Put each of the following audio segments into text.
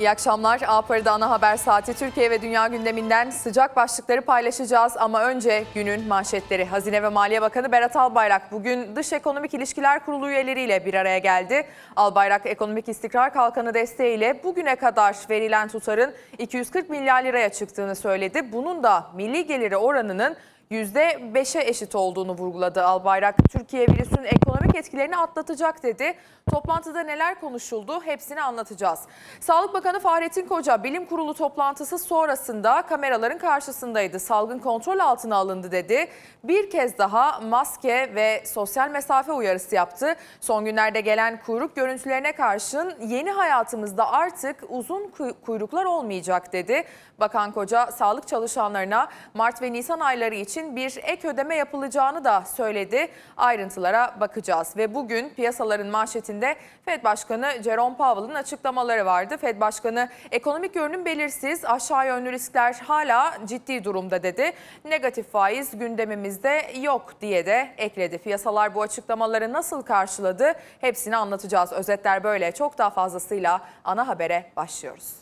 İyi akşamlar. A Parı'da ana haber saati Türkiye ve dünya gündeminden sıcak başlıkları paylaşacağız. Ama önce günün manşetleri. Hazine ve Maliye Bakanı Berat Albayrak bugün Dış Ekonomik İlişkiler Kurulu üyeleriyle bir araya geldi. Albayrak Ekonomik İstikrar Kalkanı desteğiyle bugüne kadar verilen tutarın 240 milyar liraya çıktığını söyledi. Bunun da milli geliri oranının %5'e eşit olduğunu vurguladı Albayrak. Türkiye virüsün ekonomik etkilerini atlatacak dedi. Toplantıda neler konuşuldu hepsini anlatacağız. Sağlık Bakanı Fahrettin Koca bilim kurulu toplantısı sonrasında kameraların karşısındaydı. Salgın kontrol altına alındı dedi. Bir kez daha maske ve sosyal mesafe uyarısı yaptı. Son günlerde gelen kuyruk görüntülerine karşın yeni hayatımızda artık uzun kuy- kuyruklar olmayacak dedi. Bakan Koca sağlık çalışanlarına Mart ve Nisan ayları için bir ek ödeme yapılacağını da söyledi. Ayrıntılara bakacağız ve bugün piyasaların manşetinde Fed Başkanı Jerome Powell'ın açıklamaları vardı. Fed Başkanı ekonomik görünüm belirsiz, aşağı yönlü riskler hala ciddi durumda dedi. Negatif faiz gündemimizde yok diye de ekledi. Piyasalar bu açıklamaları nasıl karşıladı hepsini anlatacağız. Özetler böyle çok daha fazlasıyla ana habere başlıyoruz.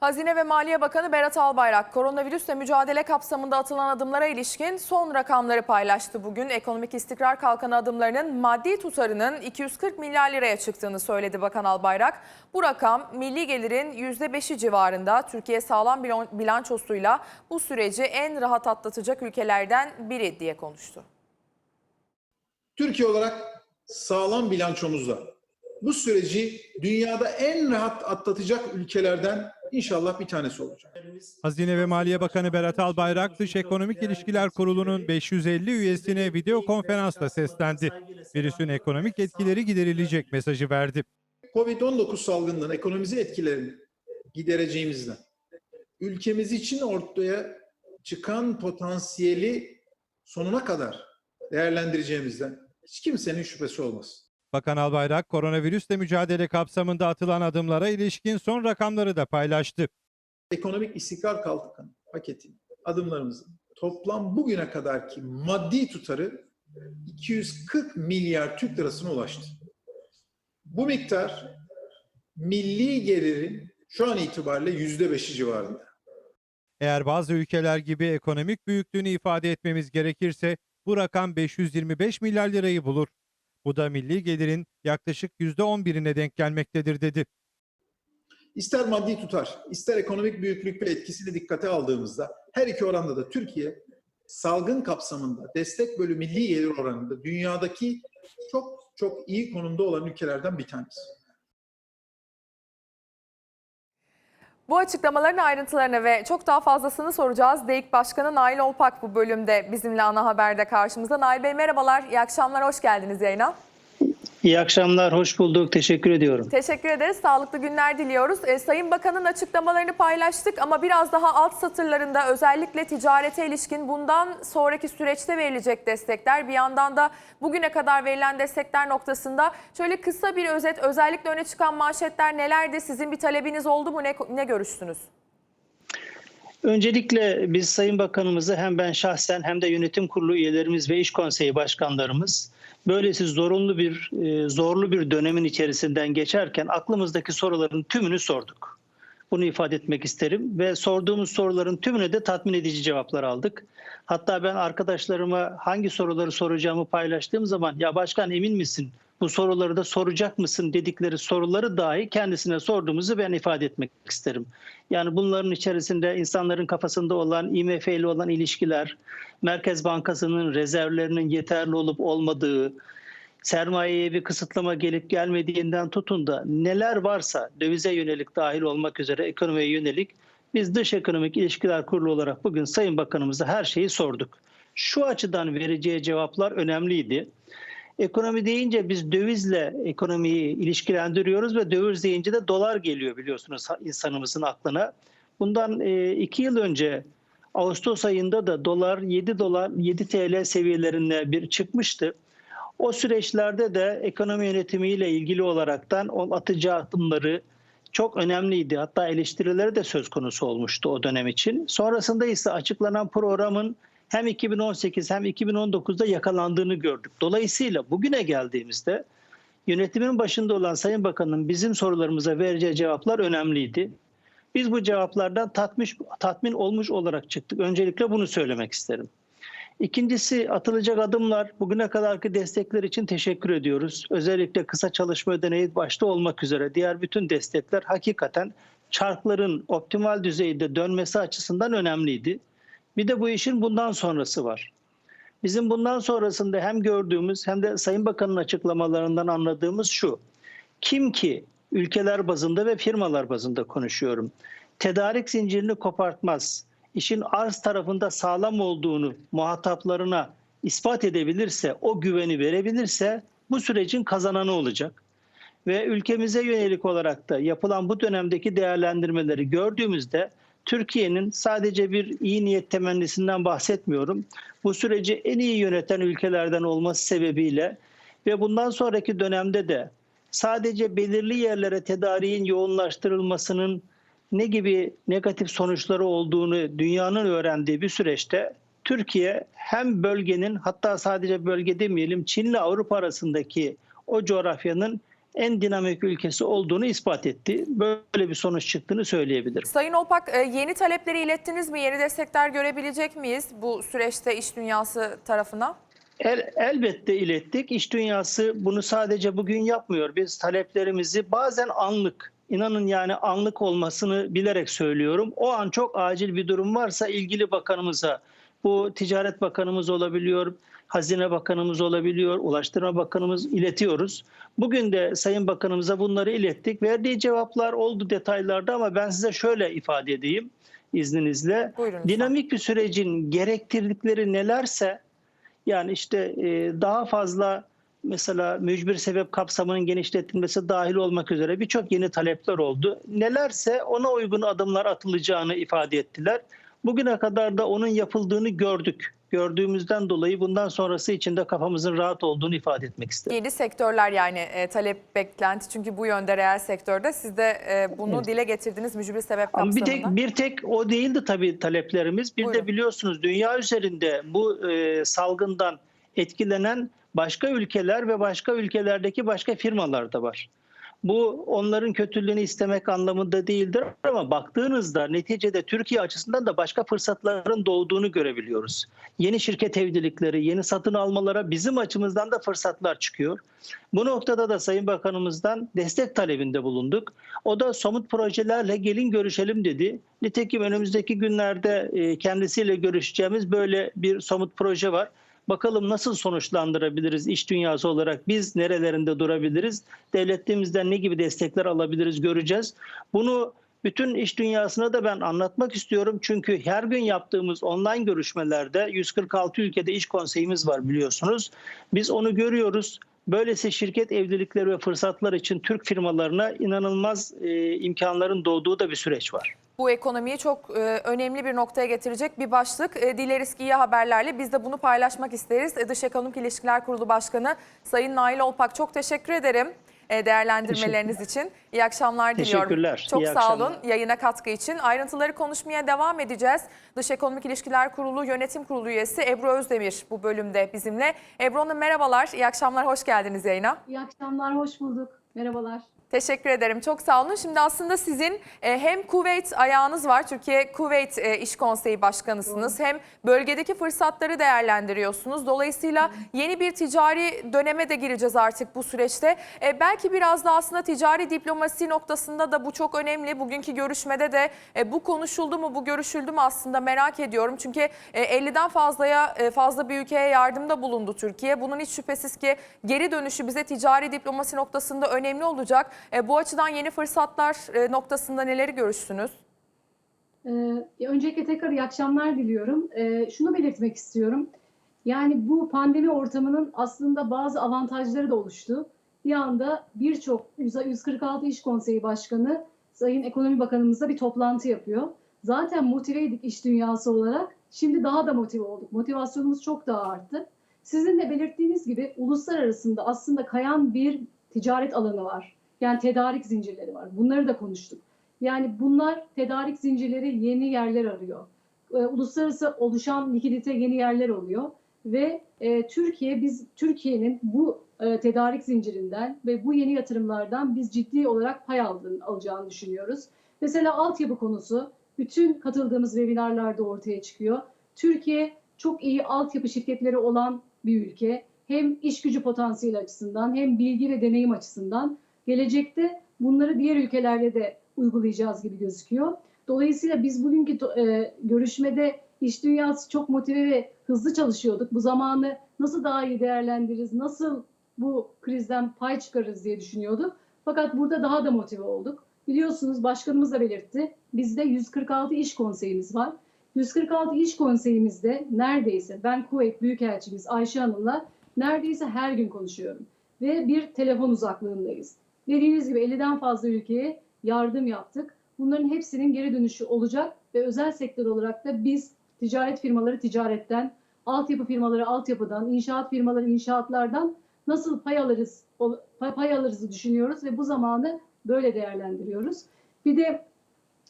Hazine ve Maliye Bakanı Berat Albayrak, koronavirüsle mücadele kapsamında atılan adımlara ilişkin son rakamları paylaştı. Bugün ekonomik istikrar kalkanı adımlarının maddi tutarının 240 milyar liraya çıktığını söyledi Bakan Albayrak. Bu rakam milli gelirin %5'i civarında. Türkiye sağlam bilan- bilançosuyla bu süreci en rahat atlatacak ülkelerden biri diye konuştu. Türkiye olarak sağlam bilançomuzla bu süreci dünyada en rahat atlatacak ülkelerden inşallah bir tanesi olacak. Hazine ve Maliye Bakanı Berat Albayrak, Dış Ekonomik İlişkiler Kurulu'nun 550 üyesine video konferansla seslendi. Virüsün ekonomik etkileri giderilecek mesajı verdi. Covid-19 salgınının ekonomimize etkilerini gidereceğimizden, ülkemiz için ortaya çıkan potansiyeli sonuna kadar değerlendireceğimizden hiç kimsenin şüphesi olmasın. Bakan Albayrak, koronavirüsle mücadele kapsamında atılan adımlara ilişkin son rakamları da paylaştı. Ekonomik istikrar kalkanı paketi adımlarımızın toplam bugüne kadarki maddi tutarı 240 milyar Türk lirasına ulaştı. Bu miktar milli gelirin şu an itibariyle yüzde beşi civarında. Eğer bazı ülkeler gibi ekonomik büyüklüğünü ifade etmemiz gerekirse bu rakam 525 milyar lirayı bulur. Bu da milli gelirin yaklaşık %11'ine denk gelmektedir dedi. İster maddi tutar, ister ekonomik büyüklük ve etkisini dikkate aldığımızda her iki oranda da Türkiye salgın kapsamında destek bölü milli gelir oranında dünyadaki çok çok iyi konumda olan ülkelerden bir tanesi. Bu açıklamaların ayrıntılarını ve çok daha fazlasını soracağız. DEİK Başkanı Nail Olpak bu bölümde bizimle ana haberde karşımızda. Nail Bey merhabalar, iyi akşamlar, hoş geldiniz yayına. İyi akşamlar, hoş bulduk. Teşekkür ediyorum. Teşekkür ederiz, sağlıklı günler diliyoruz. E, Sayın Bakan'ın açıklamalarını paylaştık ama biraz daha alt satırlarında özellikle ticarete ilişkin bundan sonraki süreçte verilecek destekler, bir yandan da bugüne kadar verilen destekler noktasında şöyle kısa bir özet, özellikle öne çıkan manşetler nelerdi? Sizin bir talebiniz oldu mu? Ne, ne görüştünüz? Öncelikle biz Sayın Bakanımızı hem ben şahsen hem de yönetim kurulu üyelerimiz ve iş konseyi başkanlarımız böylesi zorunlu bir e, zorlu bir dönemin içerisinden geçerken aklımızdaki soruların tümünü sorduk. Bunu ifade etmek isterim ve sorduğumuz soruların tümüne de tatmin edici cevaplar aldık. Hatta ben arkadaşlarıma hangi soruları soracağımı paylaştığım zaman ya başkan emin misin bu soruları da soracak mısın dedikleri soruları dahi kendisine sorduğumuzu ben ifade etmek isterim. Yani bunların içerisinde insanların kafasında olan IMF ile olan ilişkiler, Merkez Bankası'nın rezervlerinin yeterli olup olmadığı, sermayeye bir kısıtlama gelip gelmediğinden tutun da neler varsa dövize yönelik dahil olmak üzere ekonomiye yönelik biz Dış Ekonomik İlişkiler Kurulu olarak bugün Sayın Bakanımıza her şeyi sorduk. Şu açıdan vereceği cevaplar önemliydi. Ekonomi deyince biz dövizle ekonomiyi ilişkilendiriyoruz ve döviz deyince de dolar geliyor biliyorsunuz insanımızın aklına. Bundan e, iki yıl önce Ağustos ayında da dolar 7 dolar 7 TL seviyelerine bir çıkmıştı. O süreçlerde de ekonomi yönetimiyle ilgili olaraktan o atacağı adımları çok önemliydi. Hatta eleştirileri de söz konusu olmuştu o dönem için. Sonrasında ise açıklanan programın hem 2018 hem 2019'da yakalandığını gördük. Dolayısıyla bugüne geldiğimizde yönetimin başında olan Sayın Bakan'ın bizim sorularımıza vereceği cevaplar önemliydi. Biz bu cevaplardan tatmin, tatmin olmuş olarak çıktık. Öncelikle bunu söylemek isterim. İkincisi atılacak adımlar bugüne kadarki destekler için teşekkür ediyoruz. Özellikle kısa çalışma ödeneği başta olmak üzere diğer bütün destekler hakikaten çarkların optimal düzeyde dönmesi açısından önemliydi. Bir de bu işin bundan sonrası var. Bizim bundan sonrasında hem gördüğümüz hem de Sayın Bakan'ın açıklamalarından anladığımız şu. Kim ki ülkeler bazında ve firmalar bazında konuşuyorum. Tedarik zincirini kopartmaz, işin arz tarafında sağlam olduğunu muhataplarına ispat edebilirse, o güveni verebilirse bu sürecin kazananı olacak. Ve ülkemize yönelik olarak da yapılan bu dönemdeki değerlendirmeleri gördüğümüzde Türkiye'nin sadece bir iyi niyet temennisinden bahsetmiyorum. Bu süreci en iyi yöneten ülkelerden olması sebebiyle ve bundan sonraki dönemde de sadece belirli yerlere tedariğin yoğunlaştırılmasının ne gibi negatif sonuçları olduğunu dünyanın öğrendiği bir süreçte Türkiye hem bölgenin hatta sadece bölge demeyelim Çin ile Avrupa arasındaki o coğrafyanın en dinamik ülkesi olduğunu ispat etti. Böyle bir sonuç çıktığını söyleyebilirim. Sayın Olpak e, yeni talepleri ilettiniz mi? Yeni destekler görebilecek miyiz bu süreçte iş dünyası tarafına? El, elbette ilettik. İş dünyası bunu sadece bugün yapmıyor. Biz taleplerimizi bazen anlık, inanın yani anlık olmasını bilerek söylüyorum. O an çok acil bir durum varsa ilgili bakanımıza, bu Ticaret Bakanımız olabiliyor, Hazine Bakanımız olabiliyor, Ulaştırma Bakanımız iletiyoruz. Bugün de Sayın Bakanımıza bunları ilettik. Verdiği cevaplar oldu detaylarda ama ben size şöyle ifade edeyim izninizle. Buyurun. Dinamik bir sürecin gerektirdikleri nelerse yani işte e, daha fazla mesela mücbir sebep kapsamının genişletilmesi dahil olmak üzere birçok yeni talepler oldu. Nelerse ona uygun adımlar atılacağını ifade ettiler. Bugüne kadar da onun yapıldığını gördük. Gördüğümüzden dolayı bundan sonrası için de kafamızın rahat olduğunu ifade etmek isterim. Yeni sektörler yani e, talep beklenti çünkü bu yönde reel sektörde siz de e, bunu Evet. dile getirdiniz mücbir sebep Ama bir kapsamında. tek bir tek o değildi tabii taleplerimiz. Bir Buyurun. de biliyorsunuz dünya üzerinde bu e, salgından etkilenen başka ülkeler ve başka ülkelerdeki başka firmalar da var. Bu onların kötülüğünü istemek anlamında değildir ama baktığınızda neticede Türkiye açısından da başka fırsatların doğduğunu görebiliyoruz. Yeni şirket evlilikleri, yeni satın almalara bizim açımızdan da fırsatlar çıkıyor. Bu noktada da Sayın Bakanımızdan destek talebinde bulunduk. O da somut projelerle gelin görüşelim dedi. Nitekim önümüzdeki günlerde e, kendisiyle görüşeceğimiz böyle bir somut proje var. Bakalım nasıl sonuçlandırabiliriz iş dünyası olarak biz nerelerinde durabiliriz? Devletliğimizden ne gibi destekler alabiliriz göreceğiz. Bunu bütün iş dünyasına da ben anlatmak istiyorum. Çünkü her gün yaptığımız online görüşmelerde 146 ülkede iş konseyimiz var biliyorsunuz. Biz onu görüyoruz. Böylesi şirket evlilikleri ve fırsatlar için Türk firmalarına inanılmaz e, imkanların doğduğu da bir süreç var. Bu ekonomiyi çok e, önemli bir noktaya getirecek bir başlık. E, dileriz ki iyi haberlerle biz de bunu paylaşmak isteriz. E, Dış Ekonomik İlişkiler Kurulu Başkanı Sayın Nail Olpak çok teşekkür ederim değerlendirmeleriniz için. İyi akşamlar diliyorum. Teşekkürler, Çok iyi sağ olun akşamlar. yayına katkı için. Ayrıntıları konuşmaya devam edeceğiz. Dış Ekonomik İlişkiler Kurulu Yönetim Kurulu üyesi Ebru Özdemir bu bölümde bizimle. Ebru Hanım merhabalar, iyi akşamlar, hoş geldiniz yayına. İyi akşamlar, hoş bulduk. Merhabalar. Teşekkür ederim. Çok sağ olun. Şimdi aslında sizin e, hem Kuveyt ayağınız var. Türkiye Kuveyt e, İş Konseyi Başkanısınız. Hem bölgedeki fırsatları değerlendiriyorsunuz. Dolayısıyla yeni bir ticari döneme de gireceğiz artık bu süreçte. E, belki biraz da aslında ticari diplomasi noktasında da bu çok önemli. Bugünkü görüşmede de bu konuşuldu mu, bu görüşüldü mü aslında merak ediyorum. Çünkü e, 50'den fazlaya fazla bir ülkeye yardımda bulundu Türkiye. Bunun hiç şüphesiz ki geri dönüşü bize ticari diplomasi noktasında önemli olacak. E, bu açıdan yeni fırsatlar e, noktasında neleri görüştünüz? Ee, öncelikle tekrar iyi akşamlar diliyorum. Ee, şunu belirtmek istiyorum. Yani bu pandemi ortamının aslında bazı avantajları da oluştu. Bir anda birçok 146 İş Konseyi Başkanı Sayın Ekonomi Bakanımızla bir toplantı yapıyor. Zaten motiveydik iş dünyası olarak. Şimdi daha da motive olduk. Motivasyonumuz çok daha arttı. Sizin de belirttiğiniz gibi uluslararasında aslında kayan bir ticaret alanı var. Yani tedarik zincirleri var. Bunları da konuştuk. Yani bunlar tedarik zincirleri yeni yerler arıyor. E, uluslararası oluşan likidite yeni yerler oluyor ve e, Türkiye biz Türkiye'nin bu e, tedarik zincirinden ve bu yeni yatırımlardan biz ciddi olarak pay aldığını, alacağını düşünüyoruz. Mesela altyapı konusu bütün katıldığımız webinarlarda ortaya çıkıyor. Türkiye çok iyi altyapı şirketleri olan bir ülke. Hem iş gücü potansiyeli açısından hem bilgi ve deneyim açısından gelecekte bunları diğer ülkelerle de uygulayacağız gibi gözüküyor. Dolayısıyla biz bugünkü e, görüşmede iş dünyası çok motive ve hızlı çalışıyorduk. Bu zamanı nasıl daha iyi değerlendiririz, nasıl bu krizden pay çıkarırız diye düşünüyorduk. Fakat burada daha da motive olduk. Biliyorsunuz başkanımız da belirtti. Bizde 146 iş konseyimiz var. 146 iş konseyimizde neredeyse ben Kuveyt Büyükelçimiz Ayşe Hanım'la neredeyse her gün konuşuyorum. Ve bir telefon uzaklığındayız. Dediğiniz gibi 50'den fazla ülkeye yardım yaptık. Bunların hepsinin geri dönüşü olacak ve özel sektör olarak da biz ticaret firmaları ticaretten, altyapı firmaları altyapıdan, inşaat firmaları inşaatlardan nasıl pay alırız pay, alırızı düşünüyoruz ve bu zamanı böyle değerlendiriyoruz. Bir de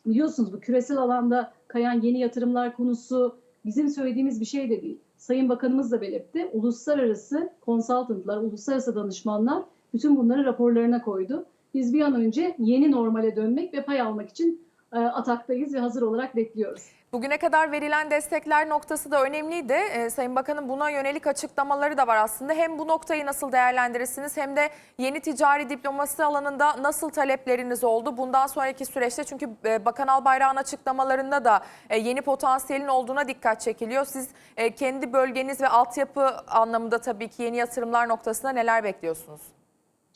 biliyorsunuz bu küresel alanda kayan yeni yatırımlar konusu bizim söylediğimiz bir şey de değil. Sayın Bakanımız da belirtti. Uluslararası konsaltantlar, uluslararası danışmanlar bütün bunları raporlarına koydu. Biz bir an önce yeni normale dönmek ve pay almak için e, ataktayız ve hazır olarak bekliyoruz. Bugüne kadar verilen destekler noktası da önemliydi. Ee, Sayın Bakan'ın buna yönelik açıklamaları da var aslında. Hem bu noktayı nasıl değerlendirirsiniz hem de yeni ticari diplomasi alanında nasıl talepleriniz oldu? Bundan sonraki süreçte çünkü e, Bakan Albayrak'ın açıklamalarında da e, yeni potansiyelin olduğuna dikkat çekiliyor. Siz e, kendi bölgeniz ve altyapı anlamında tabii ki yeni yatırımlar noktasında neler bekliyorsunuz?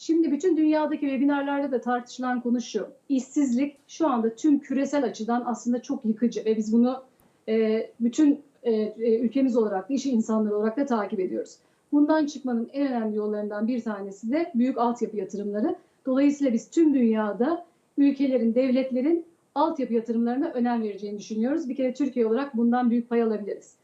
Şimdi bütün dünyadaki webinarlarda da tartışılan konu şu. İşsizlik şu anda tüm küresel açıdan aslında çok yıkıcı ve biz bunu e, bütün e, e, ülkemiz olarak da iş insanları olarak da takip ediyoruz. Bundan çıkmanın en önemli yollarından bir tanesi de büyük altyapı yatırımları. Dolayısıyla biz tüm dünyada ülkelerin, devletlerin altyapı yatırımlarına önem vereceğini düşünüyoruz. Bir kere Türkiye olarak bundan büyük pay alabiliriz.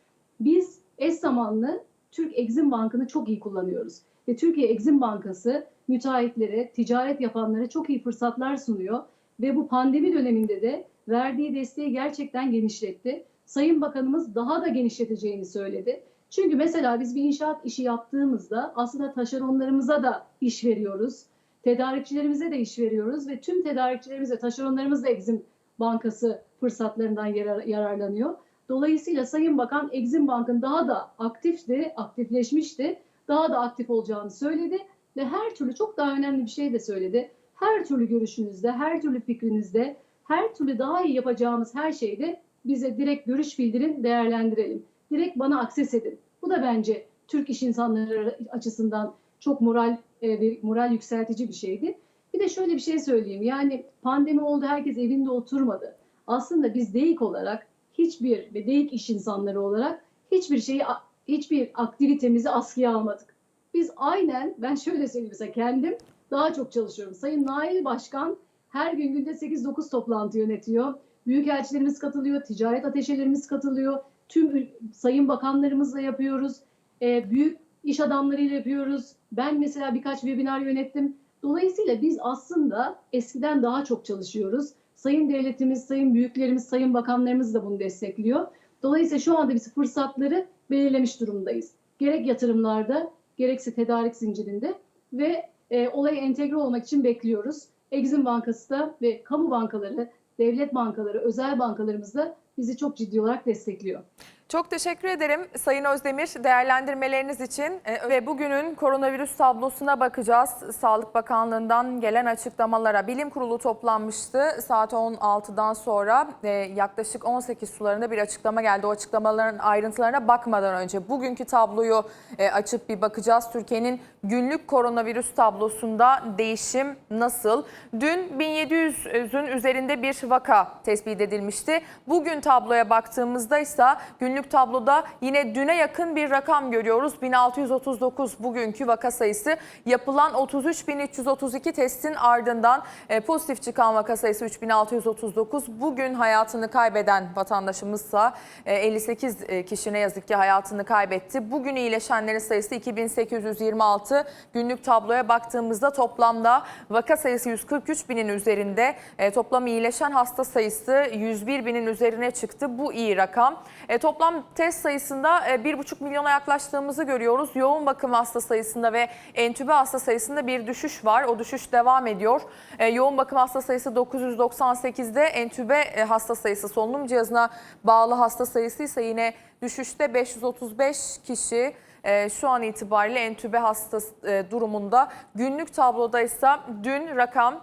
Biz eş zamanlı Türk Exim Bank'ını çok iyi kullanıyoruz. Ve Türkiye Exim Bankası müteahhitlere, ticaret yapanlara çok iyi fırsatlar sunuyor. Ve bu pandemi döneminde de verdiği desteği gerçekten genişletti. Sayın Bakanımız daha da genişleteceğini söyledi. Çünkü mesela biz bir inşaat işi yaptığımızda aslında taşeronlarımıza da iş veriyoruz. Tedarikçilerimize de iş veriyoruz ve tüm tedarikçilerimiz ve taşeronlarımız da Exim Bankası fırsatlarından yarar- yararlanıyor. Dolayısıyla Sayın Bakan Exim Bank'ın daha da aktifti, aktifleşmişti. Daha da aktif olacağını söyledi ve her türlü çok daha önemli bir şey de söyledi. Her türlü görüşünüzde, her türlü fikrinizde, her türlü daha iyi yapacağımız her şeyde bize direkt görüş bildirin, değerlendirelim. Direkt bana akses edin. Bu da bence Türk iş insanları açısından çok moral e, moral yükseltici bir şeydi. Bir de şöyle bir şey söyleyeyim. Yani pandemi oldu, herkes evinde oturmadı. Aslında biz DEİK olarak hiçbir ve DEİK iş insanları olarak hiçbir şeyi hiçbir aktivitemizi askıya almadık. Biz aynen ben şöyle söyleyeyim mesela kendim daha çok çalışıyorum. Sayın Nail Başkan her gün günde 8-9 toplantı yönetiyor. Büyükelçilerimiz katılıyor, ticaret ateşelerimiz katılıyor. Tüm sayın bakanlarımızla yapıyoruz. Ee, büyük iş adamlarıyla yapıyoruz. Ben mesela birkaç webinar yönettim. Dolayısıyla biz aslında eskiden daha çok çalışıyoruz. Sayın devletimiz, sayın büyüklerimiz, sayın bakanlarımız da bunu destekliyor. Dolayısıyla şu anda biz fırsatları belirlemiş durumdayız. Gerek yatırımlarda, gerekse tedarik zincirinde ve e, olaya entegre olmak için bekliyoruz. Exim Bankası da ve kamu bankaları, devlet bankaları, özel bankalarımız da bizi çok ciddi olarak destekliyor. Çok teşekkür ederim Sayın Özdemir değerlendirmeleriniz için Ee, ve bugünün koronavirüs tablosuna bakacağız. Sağlık Bakanlığı'ndan gelen açıklamalara bilim kurulu toplanmıştı saat 16'dan sonra e, yaklaşık 18 sularında bir açıklama geldi. O açıklamaların ayrıntılarına bakmadan önce bugünkü tabloyu e, açıp bir bakacağız. Türkiye'nin günlük koronavirüs tablosunda değişim nasıl? Dün 1700'ün üzerinde bir vaka tespit edilmişti. Bugün tabloya baktığımızda ise günlük günlük tabloda yine düne yakın bir rakam görüyoruz. 1639 bugünkü vaka sayısı. Yapılan 33.332 testin ardından e, pozitif çıkan vaka sayısı 3639. Bugün hayatını kaybeden vatandaşımızsa e, 58 e, kişi ne yazık ki hayatını kaybetti. Bugün iyileşenlerin sayısı 2826. Günlük tabloya baktığımızda toplamda vaka sayısı 143 binin üzerinde. E, toplam iyileşen hasta sayısı 101 binin üzerine çıktı. Bu iyi rakam. E, toplam test sayısında e, 1,5 milyona yaklaştığımızı görüyoruz. Yoğun bakım hasta sayısında ve entübe hasta sayısında bir düşüş var. O düşüş devam ediyor. E, yoğun bakım hasta sayısı 998'de, entübe e, hasta sayısı solunum cihazına bağlı hasta sayısı ise yine düşüşte 535 kişi e, şu an itibariyle entübe hasta e, durumunda. Günlük tabloda ise dün rakam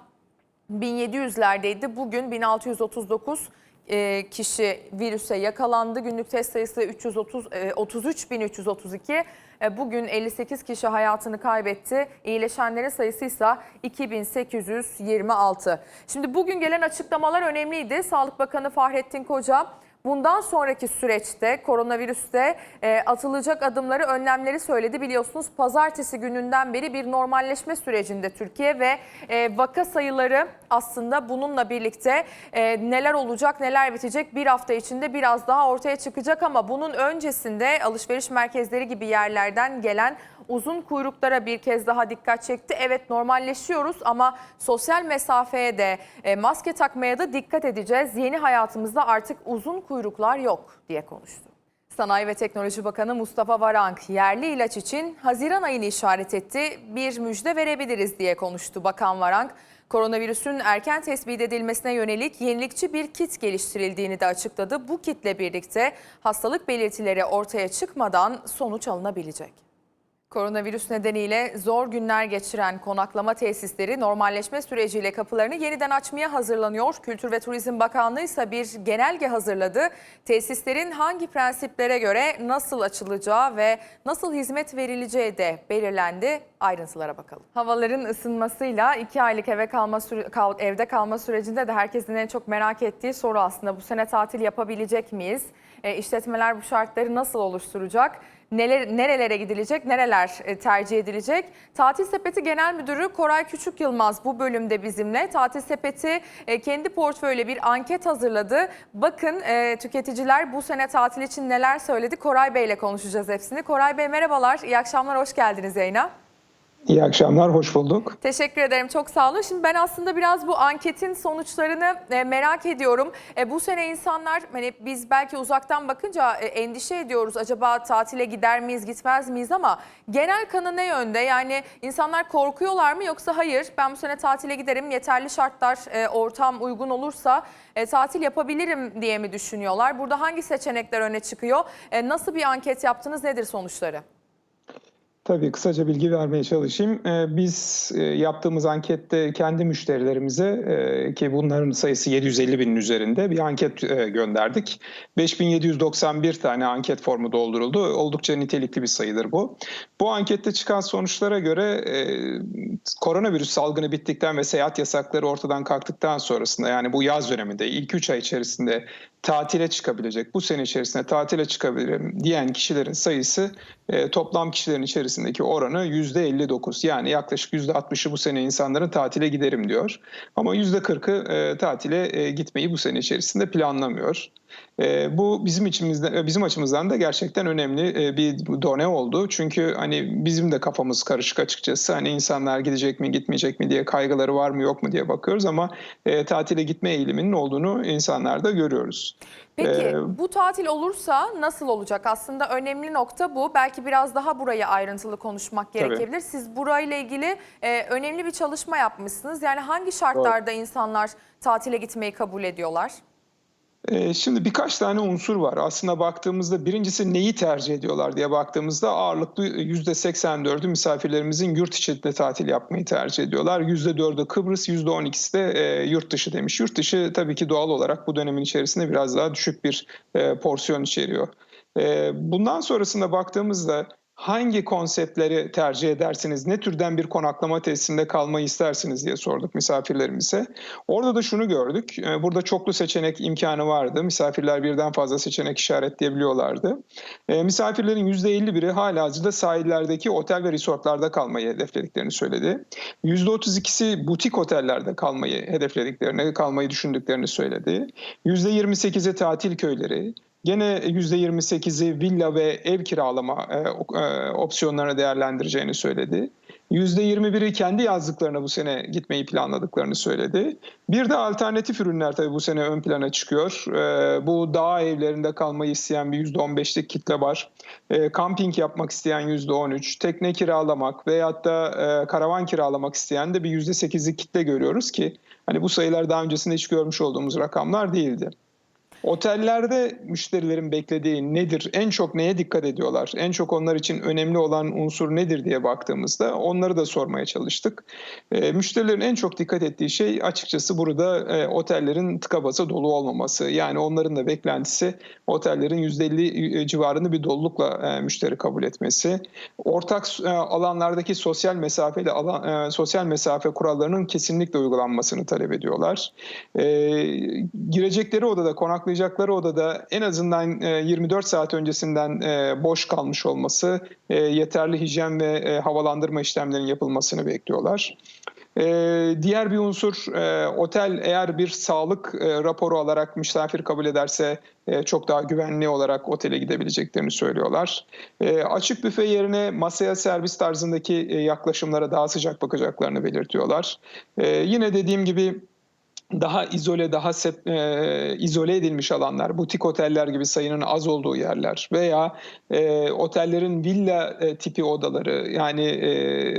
1700'lerdeydi. Bugün 1639 e, kişi virüse yakalandı. Günlük test sayısı 330 e, 33.332. E, Bugün 58 kişi hayatını kaybetti. İyileşenlerin sayısı ise 2826. Şimdi bugün gelen açıklamalar önemliydi. Sağlık Bakanı Fahrettin Koca Bundan sonraki süreçte koronavirüste e, atılacak adımları, önlemleri söyledi. Biliyorsunuz pazartesi gününden beri bir normalleşme sürecinde Türkiye ve e, vaka sayıları aslında bununla birlikte e, neler olacak, neler bitecek bir hafta içinde biraz daha ortaya çıkacak ama bunun öncesinde alışveriş merkezleri gibi yerlerden gelen uzun kuyruklara bir kez daha dikkat çekti. Evet normalleşiyoruz ama sosyal mesafeye de e, maske takmaya da dikkat edeceğiz. Yeni hayatımızda artık uzun kuyruklar yok diye konuştu. Sanayi ve Teknoloji Bakanı Mustafa Varank yerli ilaç için Haziran ayını işaret etti. Bir müjde verebiliriz diye konuştu Bakan Varank. Koronavirüsün erken tespit edilmesine yönelik yenilikçi bir kit geliştirildiğini de açıkladı. Bu kitle birlikte hastalık belirtileri ortaya çıkmadan sonuç alınabilecek. Koronavirüs nedeniyle zor günler geçiren konaklama tesisleri normalleşme süreciyle kapılarını yeniden açmaya hazırlanıyor. Kültür ve Turizm Bakanlığı ise bir genelge hazırladı. Tesislerin hangi prensiplere göre nasıl açılacağı ve nasıl hizmet verileceği de belirlendi. Ayrıntılara bakalım. Havaların ısınmasıyla iki aylık eve kalma kal- evde kalma sürecinde de herkesin en çok merak ettiği soru aslında bu sene tatil yapabilecek miyiz? E, işletmeler bu şartları nasıl oluşturacak? Neler, nerelere gidilecek, nereler e, tercih edilecek? Tatil Sepeti Genel Müdürü Koray Küçük Yılmaz bu bölümde bizimle. Tatil Sepeti e, kendi portföyle bir anket hazırladı. Bakın e, tüketiciler bu sene tatil için neler söyledi? Koray Bey ile konuşacağız hepsini. Koray Bey merhabalar, iyi akşamlar, hoş geldiniz yayına. İyi akşamlar, hoş bulduk. Teşekkür ederim. Çok sağ olun. Şimdi ben aslında biraz bu anketin sonuçlarını e, merak ediyorum. E, bu sene insanlar hani biz belki uzaktan bakınca e, endişe ediyoruz. Acaba tatile gider miyiz, gitmez miyiz ama genel kanı ne yönde? Yani insanlar korkuyorlar mı yoksa hayır ben bu sene tatile giderim. Yeterli şartlar, ortam uygun olursa tatil yapabilirim diye mi düşünüyorlar? Burada hangi seçenekler öne çıkıyor? Nasıl bir anket yaptınız? Nedir sonuçları? Tabii kısaca bilgi vermeye çalışayım. Ee, Biz e, yaptığımız ankette kendi müşterilerimize e, ki bunların sayısı 750 binin üzerinde bir anket e, gönderdik. 5791 tane anket formu dolduruldu. Oldukça nitelikli bir sayıdır bu. Bu ankette çıkan sonuçlara göre koronavirüs salgını bittikten ve seyahat yasakları ortadan kalktıktan sonrasında yani bu yaz döneminde ilk 3 ay içerisinde tatile çıkabilecek, bu sene içerisinde tatile çıkabilirim diyen kişilerin sayısı e, toplam kişilerin içerisindeki oranı %59. Yani yaklaşık %60'ı bu sene insanların tatile giderim diyor. Ama %40'ı e, tatile e, gitmeyi bu sene içerisinde planlamıyor. E, bu bizim içimizde bizim açımızdan da gerçekten önemli e, bir done oldu. Çünkü hani bizim de kafamız karışık açıkçası. Hani insanlar gidecek mi, gitmeyecek mi diye kaygıları var mı, yok mu diye bakıyoruz ama e, tatile gitme eğiliminin olduğunu insanlarda görüyoruz. Peki Ee, bu tatil olursa nasıl olacak? Aslında önemli nokta bu. Belki biraz daha burayı ayrıntılı konuşmak Tabii. gerekebilir. Siz burayla ilgili e, önemli bir çalışma yapmışsınız. Yani hangi şartlarda insanlar tatile gitmeyi kabul ediyorlar? Ee, Şimdi birkaç tane unsur var. Aslında baktığımızda birincisi neyi tercih ediyorlar diye baktığımızda ağırlıklı %84'ü misafirlerimizin yurt içinde tatil yapmayı tercih ediyorlar. %4'ü Kıbrıs, %12'si de e, yurt dışı demiş. Yurt dışı tabii ki doğal olarak bu dönemin içerisinde biraz daha düşük bir e, porsiyon içeriyor. E, bundan sonrasında baktığımızda hangi konseptleri tercih edersiniz? Ne türden bir konaklama tesisinde kalmayı istersiniz diye sorduk misafirlerimize. Orada da şunu gördük. Ee, Burada çoklu seçenek imkanı vardı. Misafirler birden fazla seçenek işaretleyebiliyorlardı. Ee, Misafirlerin %51'i hala hazırda sahillerdeki otel ve resortlarda kalmayı hedeflediklerini söyledi. %32'si butik otellerde kalmayı hedeflediklerini, kalmayı düşündüklerini söyledi. %28'i tatil köyleri, Gene %28'i villa ve ev kiralama e, e, opsiyonlarını değerlendireceğini söyledi. %21'i kendi yazlıklarına bu sene gitmeyi planladıklarını söyledi. Bir de alternatif ürünler tabii bu sene ön plana çıkıyor. E, bu dağ evlerinde kalmayı isteyen bir %15'lik kitle var. E, kamping yapmak isteyen %13, tekne kiralamak veyahut da e, karavan kiralamak isteyen de bir %8'lik kitle görüyoruz ki hani bu sayılar daha öncesinde hiç görmüş olduğumuz rakamlar değildi. Otellerde müşterilerin beklediği nedir? En çok neye dikkat ediyorlar? En çok onlar için önemli olan unsur nedir diye baktığımızda onları da sormaya çalıştık. E, müşterilerin en çok dikkat ettiği şey açıkçası burada e, otellerin tıka basa dolu olmaması. Yani onların da beklentisi otellerin %50 civarını bir dolulukla e, müşteri kabul etmesi. Ortak e, alanlardaki sosyal mesafeli alan, e, sosyal mesafe kurallarının kesinlikle uygulanmasını talep ediyorlar. E, girecekleri odada, konaklayacakları odada en azından e, 24 saat öncesinden e, boş kalmış olması, e, yeterli hijyen ve e, havalandırma işlemlerinin yapılmasını bekliyorlar. E, diğer bir unsur e, otel eğer bir sağlık e, raporu alarak misafir kabul ederse e, çok daha güvenli olarak otele gidebileceklerini söylüyorlar. E, açık büfe yerine masaya servis tarzındaki e, yaklaşımlara daha sıcak bakacaklarını belirtiyorlar. E, yine dediğim gibi daha izole, daha e, izole edilmiş alanlar, butik oteller gibi sayının az olduğu yerler veya e, otellerin villa e, tipi odaları yani e,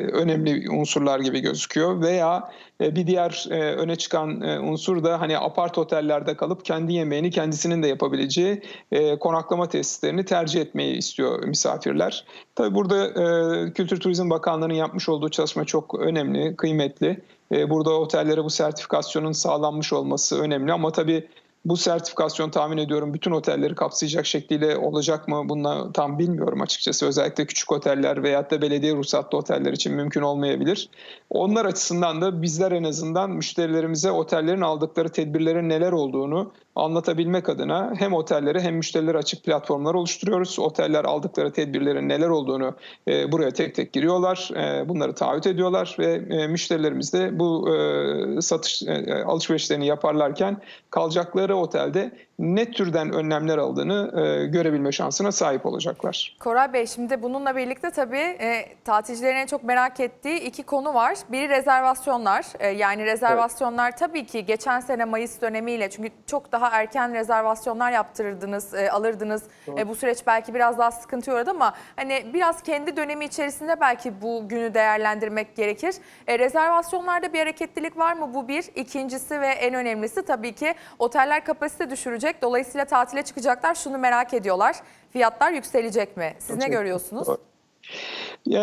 önemli unsurlar gibi gözüküyor veya bir diğer e, öne çıkan e, unsur da hani apart otellerde kalıp kendi yemeğini kendisinin de yapabileceği e, konaklama tesislerini tercih etmeyi istiyor misafirler. Tabii burada e, Kültür Turizm Bakanlığı'nın yapmış olduğu çalışma çok önemli, kıymetli. E, Burada otellere bu sertifikasyonun sağlanmış olması önemli ama tabii bu sertifikasyon tahmin ediyorum bütün otelleri kapsayacak şekliyle olacak mı bunu tam bilmiyorum açıkçası. Özellikle küçük oteller veyahut da belediye ruhsatlı oteller için mümkün olmayabilir. Onlar açısından da bizler en azından müşterilerimize otellerin aldıkları tedbirlerin neler olduğunu anlatabilmek adına hem otellere hem müşterilere açık platformlar oluşturuyoruz. Oteller aldıkları tedbirlerin neler olduğunu e, buraya tek tek giriyorlar. E, bunları taahhüt ediyorlar ve e, müşterilerimiz de bu e, satış e, alışverişlerini yaparlarken kalacakları otelde ne türden önlemler aldığını e, görebilme şansına sahip olacaklar. Koray Bey şimdi bununla birlikte tabii e, tatilcilerin en çok merak ettiği iki konu var. Biri rezervasyonlar. E, yani rezervasyonlar tabii ki geçen sene Mayıs dönemiyle çünkü çok daha erken rezervasyonlar yaptırırdınız, e, alırdınız. E, bu süreç belki biraz daha sıkıntı uğradı ama hani biraz kendi dönemi içerisinde belki bu günü değerlendirmek gerekir. E, rezervasyonlarda bir hareketlilik var mı? Bu bir. İkincisi ve en önemlisi tabii ki oteller kapasite düşürecek. Dolayısıyla tatile çıkacaklar. Şunu merak ediyorlar. Fiyatlar yükselecek mi? Siz ne görüyorsunuz? E,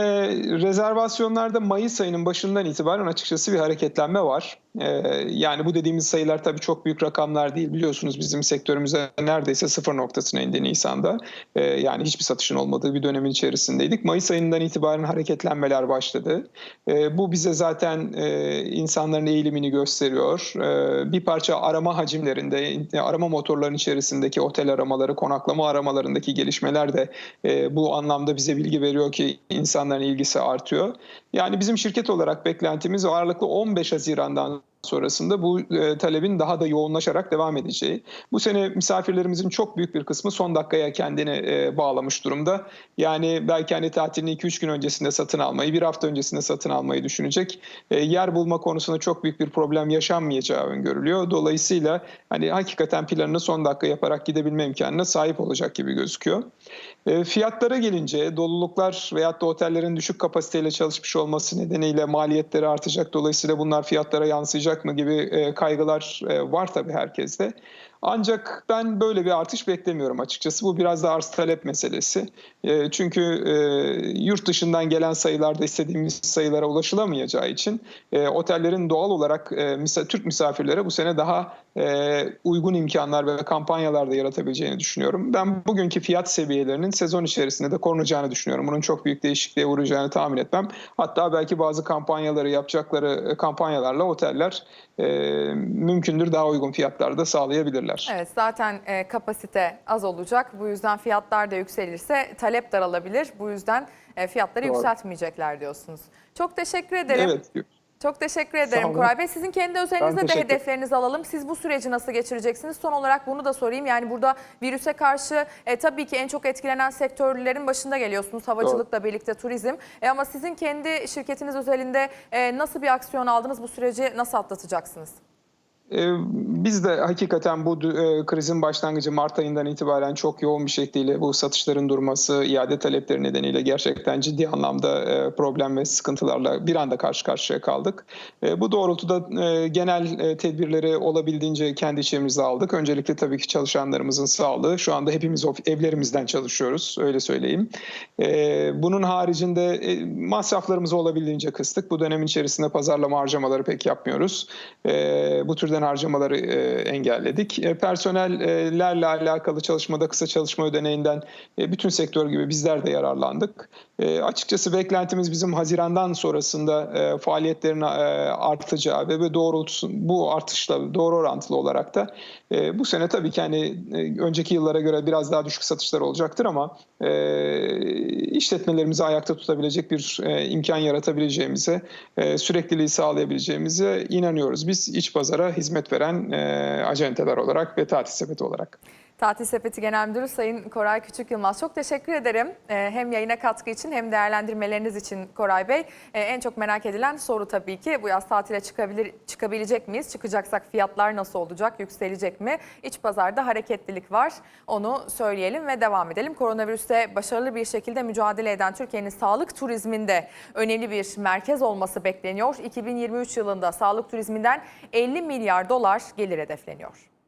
rezervasyonlarda Mayıs ayının başından itibaren açıkçası bir hareketlenme var. E, yani bu dediğimiz sayılar tabii çok büyük rakamlar değil. Biliyorsunuz bizim sektörümüze neredeyse sıfır noktasına indi Nisan'da. E, yani hiçbir satışın olmadığı bir dönemin içerisindeydik. Mayıs ayından itibaren hareketlenmeler başladı. E, bu bize zaten e, insanların eğilimini gösteriyor. E, bir parça arama hacimlerinde, arama motorlarının içerisindeki otel aramaları, konaklama aramalarındaki gelişmeler de e, bu anlamda bize bilgi veriyor ki insanların ilgisi artıyor. Yani bizim şirket olarak beklentimiz ağırlıklı 15 Haziran'dan sonrasında bu e, talebin daha da yoğunlaşarak devam edeceği. Bu sene misafirlerimizin çok büyük bir kısmı son dakikaya kendini e, bağlamış durumda. Yani belki hani tatilini 2-3 gün öncesinde satın almayı, bir hafta öncesinde satın almayı düşünecek. E, yer bulma konusunda çok büyük bir problem yaşanmayacağı öngörülüyor. Dolayısıyla hani hakikaten planını son dakika yaparak gidebilme imkanına sahip olacak gibi gözüküyor. E, fiyatlara gelince doluluklar veyahut da otellerin düşük kapasiteyle çalışmış olması nedeniyle maliyetleri artacak. Dolayısıyla bunlar fiyatlara yansıyacak mı gibi e, kaygılar e, var tabii herkeste. Ancak ben böyle bir artış beklemiyorum açıkçası. Bu biraz da arz talep meselesi. E, çünkü e, yurt dışından gelen sayılarda istediğimiz sayılara ulaşılamayacağı için otellerin doğal olarak e, Türk misafirlere bu sene daha e, uygun imkanlar ve kampanyalar da yaratabileceğini düşünüyorum. Ben bugünkü fiyat seviyelerinin sezon içerisinde de korunacağını düşünüyorum. Bunun çok büyük değişikliğe uğrayacağını tahmin etmem. Hatta belki bazı kampanyaları yapacakları e, kampanyalarla oteller e, mümkündür daha uygun fiyatlarda sağlayabilirler. Evet zaten e, kapasite az olacak. Bu yüzden fiyatlar da yükselirse talep daralabilir. Bu yüzden e, fiyatları Doğru. yükseltmeyecekler diyorsunuz. Çok teşekkür ederim. Evet. Çok teşekkür ederim. Koray Bey. Sizin kendi özelinizde de hedeflerinizi alalım. Siz bu süreci nasıl geçireceksiniz? Son olarak bunu da sorayım. Yani burada virüse karşı e, tabii ki en çok etkilenen sektörlerin başında geliyorsunuz. Havacılıkla birlikte turizm. E, ama sizin kendi şirketiniz özelinde e, nasıl bir aksiyon aldınız? Bu süreci nasıl atlatacaksınız? Ee, Biz de hakikaten bu e, krizin başlangıcı Mart ayından itibaren çok yoğun bir şekliyle bu satışların durması, iade talepleri nedeniyle gerçekten ciddi anlamda e, problem ve sıkıntılarla bir anda karşı karşıya kaldık. E, Bu doğrultuda e, genel e, tedbirleri olabildiğince kendi içimizde aldık. Öncelikle tabii ki çalışanlarımızın sağlığı. Şu anda hepimiz evlerimizden çalışıyoruz, öyle söyleyeyim. E, Bunun haricinde e, masraflarımızı olabildiğince kıstık. Bu dönem içerisinde pazarlama harcamaları pek yapmıyoruz. E, Bu türden harcamaları e, engelledik. E, Personellerle alakalı çalışmada kısa çalışma ödeneğinden e, bütün sektör gibi bizler de yararlandık. E, Açıkçası beklentimiz bizim Haziran'dan sonrasında e, faaliyetlerin e, artacağı ve ve doğrultusu bu artışla doğru orantılı olarak da e, bu sene tabii ki hani e, önceki yıllara göre biraz daha düşük satışlar olacaktır ama e, işletmelerimizi ayakta tutabilecek bir e, imkan yaratabileceğimize, e, sürekliliği sağlayabileceğimize inanıyoruz. Biz iç pazara hizmet veren e, acenteler olarak ve tatil sepeti olarak. Tatil Sepeti Genel Müdürü Sayın Koray Küçük Yılmaz. Çok teşekkür ederim. Ee, Hem yayına katkı için hem değerlendirmeleriniz için Koray Bey. Ee, En çok merak edilen soru tabii ki bu yaz tatile çıkabilir, çıkabilecek miyiz? Çıkacaksak fiyatlar nasıl olacak? Yükselecek mi? İç pazarda hareketlilik var. Onu söyleyelim ve devam edelim. Koronavirüste başarılı bir şekilde mücadele eden Türkiye'nin sağlık turizminde önemli bir merkez olması bekleniyor. 2023 yılında sağlık turizminden 50 milyar dolar gelir hedefleniyor.